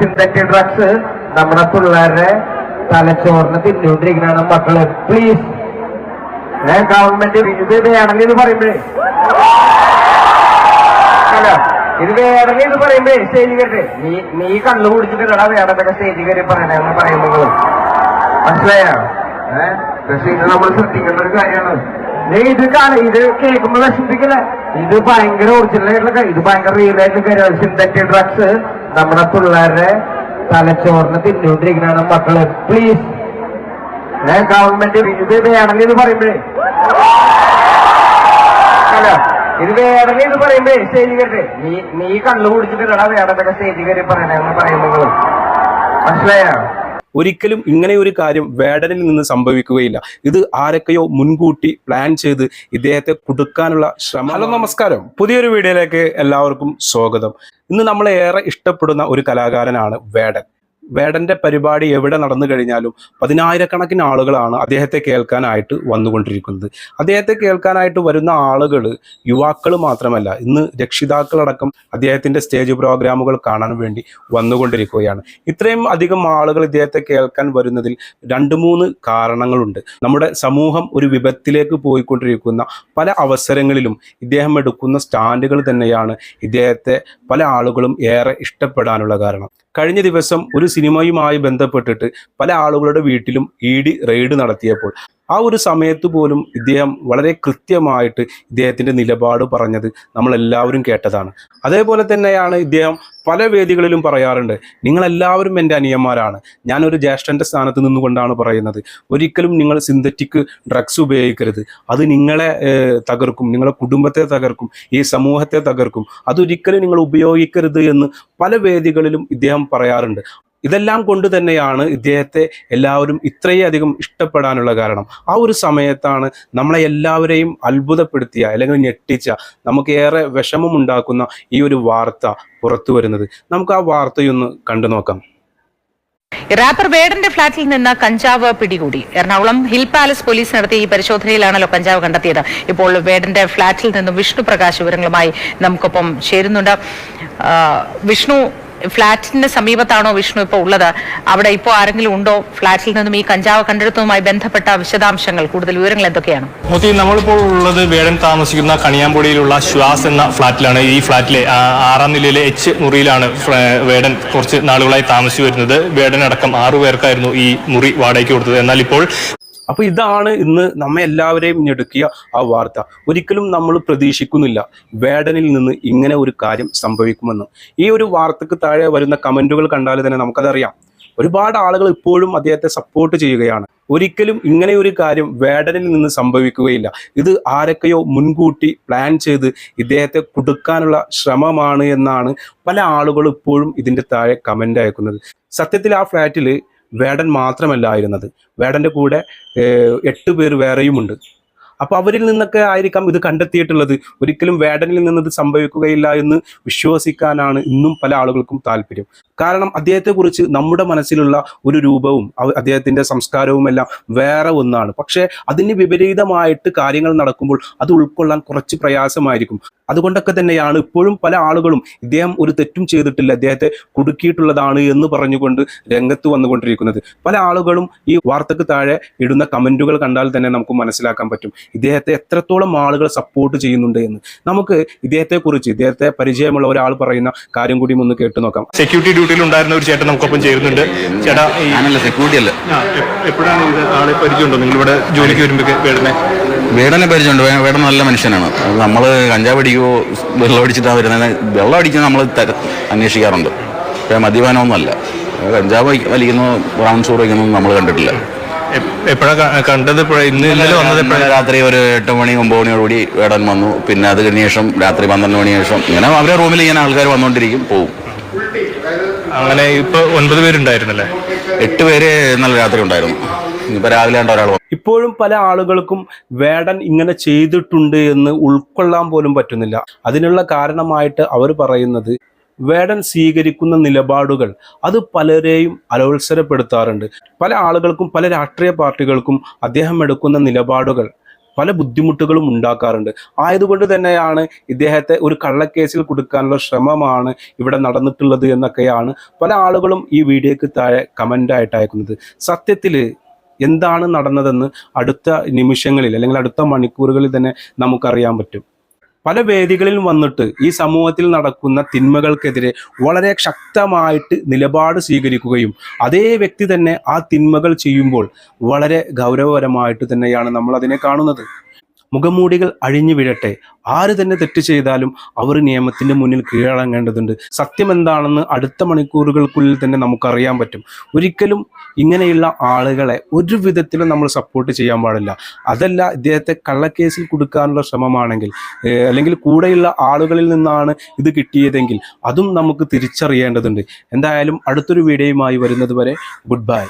Synthetic drugs നമ്മുടെ പിള്ളേരുടെ തലച്ചോറിന് തിന്നുകൊണ്ടിരിക്കുന്നതാണ് മക്കൾ. പ്ലീസ് ഗവൺമെന്റ് ഇത് വേണമെങ്കിൽ ഇത് പറയുമ്പോഴേ ഇത് വേണമെങ്കിൽ ഇത് പറയുമ്പോഴേ സ്റ്റേജിൽ നീ നീ കണ്ണു കുടിച്ചിട്ടുണ്ടടാ വേണമെന്നൊക്കെ സ്റ്റേജിൽ കയറി പറയണെന്ന് പറയുമ്പോൾ മനസ്സിലായോ? പക്ഷെ ഇത് നമ്മൾ ശ്രദ്ധിക്കേണ്ട ഒരു കാര്യമാണ്. നീ ഇത് കാണ ഇത് കേൾക്കുമ്പോ വിഷമിപ്പിക്കില്ല? ഇത് ഭയങ്കര ഒറിജിനൽ ആയിട്ടുള്ള. ഇത് ഭയങ്കര റിയൽ ആയിട്ടുള്ള കാര്യമാണ് സിന്തറ്റിക് ഡ്രഗ്സ് നമ്മുടെ പിള്ളേരുടെ തലച്ചോറിന് തിന്നുകൊണ്ടിരിക്കുന്നതാണ് മക്കൾ. പ്ലീസ് ഏ ഗവൺമെന്റ് ഇത് വേണമെങ്കിൽ ഇത് പറയുമ്പോഴേ. ഹലോ ഇത് വേണമെങ്കിൽ ഇത് പറയുമ്പേ സ്റ്റേജിൽ കയറി നീ നീ കണ്ണു കുടിച്ചിട്ട് കുടിച്ചിട്ടുണ്ടടാ വേണമെന്നൊക്കെ സ്റ്റേജിൽ കയറി പറയണെന്ന് പറയുമ്പോൾ മനസ്സിലായോ? ഒരിക്കലും ഇങ്ങനെ ഒരു കാര്യം വേടനിൽ നിന്ന് സംഭവിക്കുകയില്ല. ഇത് ആരൊക്കെയോ മുൻകൂട്ടി പ്ലാൻ ചെയ്ത് ഇദ്ദേഹത്തെ കൊടുക്കാനുള്ള ശ്രമം ഹലോ നമസ്കാരം. പുതിയൊരു വീഡിയോയിലേക്ക് എല്ലാവർക്കും സ്വാഗതം. ഇന്ന് നമ്മളേറെ ഇഷ്ടപ്പെടുന്ന ഒരു കലാകാരനാണ് വേടൻ. വേടന്റെ പരിപാടി എവിടെ നടന്നു കഴിഞ്ഞാലും പതിനായിരക്കണക്കിന് ആളുകളാണ് അദ്ദേഹത്തെ കേൾക്കാനായിട്ട് വന്നുകൊണ്ടിരിക്കുന്നത്. അദ്ദേഹത്തെ കേൾക്കാനായിട്ട് വരുന്ന ആളുകൾ യുവാക്കൾ മാത്രമല്ല ഇന്ന് രക്ഷിതാക്കളടക്കം അദ്ദേഹത്തിന്റെ സ്റ്റേജ് പ്രോഗ്രാമുകൾ കാണാൻ വേണ്ടി വന്നുകൊണ്ടിരിക്കുകയാണ്. ഇത്രയും അധികം ആളുകൾ ഇദ്ദേഹത്തെ കേൾക്കാൻ വരുന്നതിൽ രണ്ട് മൂന്ന് കാരണങ്ങളുണ്ട്. നമ്മുടെ സമൂഹം ഒരു വിപത്തിലേക്ക് പോയിക്കൊണ്ടിരിക്കുന്ന പല അവസരങ്ങളിലും ഇദ്ദേഹം എടുക്കുന്ന സ്റ്റാൻഡുകൾ തന്നെയാണ് ഇദ്ദേഹത്തെ പല ആളുകളും ഏറെ ഇഷ്ടപ്പെടാനുള്ള കാരണം. കഴിഞ്ഞ ദിവസം ഒരു സിനിമയുമായി ബന്ധപ്പെട്ടിട്ട് പല ആളുകളുടെ വീട്ടിലും ഇ ഡി റെയ്ഡ് നടത്തിയപ്പോൾ ആ ഒരു സമയത്ത് പോലും ഇദ്ദേഹം വളരെ കൃത്യമായിട്ട് ഇദ്ദേഹത്തിന്റെ നിലപാട് പറഞ്ഞത് നമ്മളെല്ലാവരും കേട്ടതാണ്. അതേപോലെ തന്നെയാണ് ഇദ്ദേഹം പല വേദികളിലും പറയാറുണ്ട് നിങ്ങളെല്ലാവരും എന്റെ അനിയന്മാരാണ്. ഞാനൊരു ജ്യേഷ്ഠന്റെ സ്ഥാനത്ത് നിന്നുകൊണ്ടാണ് പറയുന്നത്. ഒരിക്കലും നിങ്ങൾ സിന്തറ്റിക് ഡ്രഗ്സ് ഉപയോഗിക്കരുത്. അത് നിങ്ങളെ തകർക്കും. നിങ്ങളെ കുടുംബത്തെ തകർക്കും. ഈ സമൂഹത്തെ തകർക്കും. അതൊരിക്കലും നിങ്ങൾ ഉപയോഗിക്കരുത് എന്ന് പല വേദികളിലും ഇദ്ദേഹം പറയാറുണ്ട്. ഇതെല്ലാം കൊണ്ട് തന്നെയാണ് ഇദ്ദേഹത്തെ എല്ലാവരും ഇത്രയധികം ഇഷ്ടപ്പെടാനുള്ള കാരണം. ആ ഒരു സമയത്താണ് നമ്മളെ എല്ലാവരെയും അത്ഭുതപ്പെടുത്തിയ അല്ലെങ്കിൽ ഞെട്ടിച്ച നമുക്ക് ഏറെ വിഷമമുണ്ടാക്കുന്ന ഈ ഒരു വാർത്ത പുറത്തു വരുന്നത്. നമുക്ക് ആ വാർത്തയൊന്ന് കണ്ടു നോക്കാം. റാപ്പർ വേടന്റെ ഫ്ളാറ്റിൽ നിന്ന് കഞ്ചാവ് പിടികൂടി. എറണാകുളം ഹിൽ പാലസ് പോലീസ് നടത്തിയ ഈ പരിശോധനയിലാണല്ലോ കഞ്ചാവ് കണ്ടെത്തിയത്. ഇപ്പോൾ വേടന്റെ ഫ്ളാറ്റിൽ നിന്നും വിഷ്ണു പ്രകാശ് വിവരങ്ങളുമായി നമുക്കൊപ്പം ചേരുന്നുണ്ട്. വിഷ്ണു ഫ്ളാറ്റിന്റെ സമീപത്താണോ വിഷ്ണു ഇപ്പോൾ ഉള്ളത്? അവിടെ ഇപ്പോൾ ആരെങ്കിലും ഉണ്ടോ? ഫ്ളാറ്റിൽ നിന്നും ഈ കഞ്ചാവ് കണ്ടെടുത്തതുമായി ബന്ധപ്പെട്ട വിശദാംശങ്ങൾ കൂടുതൽ വിവരങ്ങൾ എന്തൊക്കെയാണ്? മോത്തി നമ്മളിപ്പോൾ ഉള്ളത് വേടൻ താമസിക്കുന്ന കണിയാമ്പൊടിയിലുള്ള ശ്വാസ് എന്ന ഫ്ളാറ്റിലാണ് ഈ ഫ്ളാറ്റിലെ ആറാം നിലയിലെ എച്ച് മുറിയിലാണ് വേടൻ കുറച്ച് നാളുകളായി താമസിച്ചു വരുന്നത്. വേടൻ അടക്കം ആറു പേർക്കായിരുന്നു ഈ മുറി വാടകയ്ക്ക് കൊടുത്തത്. എന്നാൽ ഇപ്പോൾ അപ്പൊ ഇതാണ് ഇന്ന് നമ്മെ എല്ലാവരെയും ഞെടുക്കിയ ആ വാർത്ത. ഒരിക്കലും നമ്മൾ പ്രതീക്ഷിക്കുന്നില്ല വേടനിൽ നിന്ന് ഇങ്ങനെ ഒരു കാര്യം സംഭവിക്കുമെന്ന്. ഈ ഒരു വാർത്തക്ക് താഴെ വരുന്ന കമന്റുകൾ കണ്ടാൽ തന്നെ നമുക്കതറിയാം. ഒരുപാട് ആളുകൾ ഇപ്പോഴും അദ്ദേഹത്തെ സപ്പോർട്ട് ചെയ്യുകയാണ്. ഒരിക്കലും ഇങ്ങനെ ഒരു കാര്യം വേടനിൽ നിന്ന് സംഭവിക്കുകയില്ല. ഇത് ആരൊക്കെയോ മുൻകൂട്ടി പ്ലാൻ ചെയ്ത് ഇദ്ദേഹത്തെ കൊടുക്കാനുള്ള ശ്രമമാണ് എന്നാണ് പല ആളുകളും ഇപ്പോഴും ഇതിന്റെ താഴെ കമന്റ് അയക്കുന്നത്. സത്യത്തിൽ ആ ഫ്ലാറ്റിൽ വേടൻ മാത്രമല്ലായിരുന്നത്. വേടന്റെ കൂടെ എട്ട് പേർ വേറെയുമുണ്ട്. അപ്പോൾ അവരിൽ നിന്നൊക്കെ ആയിരിക്കാം ഇത് കണ്ടെത്തിയിട്ടുള്ളത്. ഒരിക്കലും വേടനിൽ നിന്ന് ഇത് സംഭവിക്കുകയില്ല എന്ന് വിശ്വസിക്കാനാണ് ഇന്നും പല ആളുകൾക്കും താല്പര്യം. കാരണം അദ്ദേഹത്തെക്കുറിച്ച് നമ്മുടെ മനസ്സിലുള്ള ഒരു രൂപവും അദ്ദേഹത്തിന്റെ സംസ്കാരവും എല്ലാം വേറെ ഒന്നാണ്. പക്ഷേ അതിന് വിപരീതമായിട്ട് കാര്യങ്ങൾ നടക്കുമ്പോൾ അത് ഉൾക്കൊള്ളാൻ കുറച്ച് പ്രയാസമായിരിക്കും. അതുകൊണ്ടൊക്കെ തന്നെയാണ് ഇപ്പോഴും പല ആളുകളും ഇദ്ദേഹം ഒരു തെറ്റും ചെയ്തിട്ടില്ല. അദ്ദേഹത്തെ കുടുക്കിയിട്ടുള്ളതാണ് എന്ന് പറഞ്ഞുകൊണ്ട് രംഗത്ത് വന്നുകൊണ്ടിരിക്കുന്നത്. പല ആളുകളും ഈ വാർത്തക്ക് താഴെ ഇടുന്ന കമന്റുകൾ കണ്ടാൽ തന്നെ നമുക്ക് മനസ്സിലാക്കാൻ പറ്റും. ഇദ്ദേഹത്തെ എത്രത്തോളം ആളുകൾ സപ്പോർട്ട് ചെയ്യുന്നുണ്ട് എന്ന്. നമുക്ക് ഇദ്ദേഹത്തെക്കുറിച്ച് ഇദ്ദേഹത്തെ പരിചയമുള്ള ഒരാൾ പറയുന്ന കാര്യം കൂടി ഒന്ന് കേട്ടു നോക്കാം. സെക്യൂരിറ്റി ഡ്യൂട്ടിയിൽ ഉണ്ടായിരുന്ന ഒരു ചേട്ടൻ നമുക്കൊപ്പം ചേരുന്നുണ്ട്. ചേട്ടാ സെക്യൂരിറ്റി അല്ല. എപ്പോഴാണ് ഇത് ആളെ പരിചയമുണ്ടോ? നിങ്ങൾ ഇവിടെ ജോലിക്ക് വരുമ്പോൾ വേടനെ വേടനെ പരിചയമുണ്ട്. വേടൻ നല്ല മനുഷ്യനാണ്. നമ്മൾ കഞ്ചാവ് അടിക്കുമോ വെള്ളം അടിച്ചിട്ടാണ് വരുന്നത് വെള്ളം അടിക്കുന്നത് നമ്മൾ തര അന്വേഷിക്കാറുണ്ട്. പക്ഷേ മദ്യപാനമൊന്നുമല്ല. കഞ്ചാവ് വലി- വലിക്കുന്നു ബ്രൗൺ ഷൂർ വയ്ക്കുന്നു നമ്മൾ കണ്ടിട്ടില്ല. എപ്പോഴാണ് കണ്ടത്? ഇന്ന് ഇന്നലെ വന്നത് രാത്രി ഒരു എട്ട് മണി ഒമ്പത് മണിയോടുകൂടി വേടൻ വന്നു. പിന്നെ അത് കഴിഞ്ഞ ശേഷം രാത്രി പന്ത്രണ്ട് മണി ശേഷം ഇങ്ങനെ അവരെ റൂമിൽ ഇങ്ങനെ ആൾക്കാർ വന്നുകൊണ്ടിരിക്കും പോവും. അങ്ങനെ ഇപ്പൊ ഒൻപത് പേരുണ്ടായിരുന്നല്ലേ? എട്ട് പേര് ഇന്നലെ രാത്രി ഉണ്ടായിരുന്നു. ഇപ്പോഴും പല ആളുകൾക്കും വേടൻ ഇങ്ങനെ ചെയ്തിട്ടുണ്ട് എന്ന് ഉൾക്കൊള്ളാൻ പോലും പറ്റുന്നില്ല. അതിനുള്ള കാരണമായിട്ട് അവർ പറയുന്നത് വേടൻ സ്വീകരിക്കുന്ന നിലപാടുകൾ അത് പലരെയും അലോത്സരപ്പെടുത്താറുണ്ട്. പല ആളുകൾക്കും പല രാഷ്ട്രീയ പാർട്ടികൾക്കും അദ്ദേഹം എടുക്കുന്ന നിലപാടുകൾ പല ബുദ്ധിമുട്ടുകളും ഉണ്ടാക്കാറുണ്ട്. ആയതുകൊണ്ട് തന്നെയാണ് ഇദ്ദേഹത്തെ ഒരു കള്ളക്കേസിൽ കൊടുക്കാനുള്ള ശ്രമമാണ് ഇവിടെ നടന്നിട്ടുള്ളത് എന്നൊക്കെയാണ് പല ആളുകളും ഈ വീഡിയോക്ക് താഴെ കമന്റായിട്ട് അയക്കുന്നത്. സത്യത്തിൽ എന്താണ് നടന്നതെന്ന് അടുത്ത നിമിഷങ്ങളിൽ അല്ലെങ്കിൽ അടുത്ത മണിക്കൂറുകളിൽ തന്നെ നമുക്കറിയാൻ പറ്റും. പല വേദികളിൽ വന്നിട്ട് ഈ സമൂഹത്തിൽ നടക്കുന്ന തിന്മകൾക്കെതിരെ വളരെ ശക്തമായിട്ട് നിലപാട് സ്വീകരിക്കുകയും അതേ വ്യക്തി തന്നെ ആ തിന്മകൾ ചെയ്യുമ്പോൾ വളരെ ഗൗരവപരമായിട്ട് തന്നെയാണ് നമ്മൾ അതിനെ കാണുന്നത്. മുഖമൂടികൾ അഴിഞ്ഞു വീഴട്ടെ. ആര് തന്നെ തെറ്റ് ചെയ്താലും അവർ നിയമത്തിന്റെ മുന്നിൽ കീഴടങ്ങേണ്ടതുണ്ട്. സത്യം എന്താണെന്ന് അടുത്ത മണിക്കൂറുകൾക്കുള്ളിൽ തന്നെ നമുക്കറിയാൻ പറ്റും. ഒരിക്കലും ഇങ്ങനെയുള്ള ആളുകളെ ഒരു വിധത്തിലും നമ്മൾ സപ്പോർട്ട് ചെയ്യാൻ പാടില്ല. അതല്ല ഇദ്ദേഹത്തെ കള്ളക്കേസിൽ കൊടുക്കാനുള്ള ശ്രമമാണെങ്കിൽ അല്ലെങ്കിൽ കൂടെയുള്ള ആളുകളിൽ നിന്നാണ് ഇത് കിട്ടിയതെങ്കിൽ അതും നമുക്ക് തിരിച്ചറിയേണ്ടതുണ്ട്. എന്തായാലും അടുത്തൊരു വീഡിയോയുമായി വരുന്നത് വരെ ഗുഡ് ബൈ.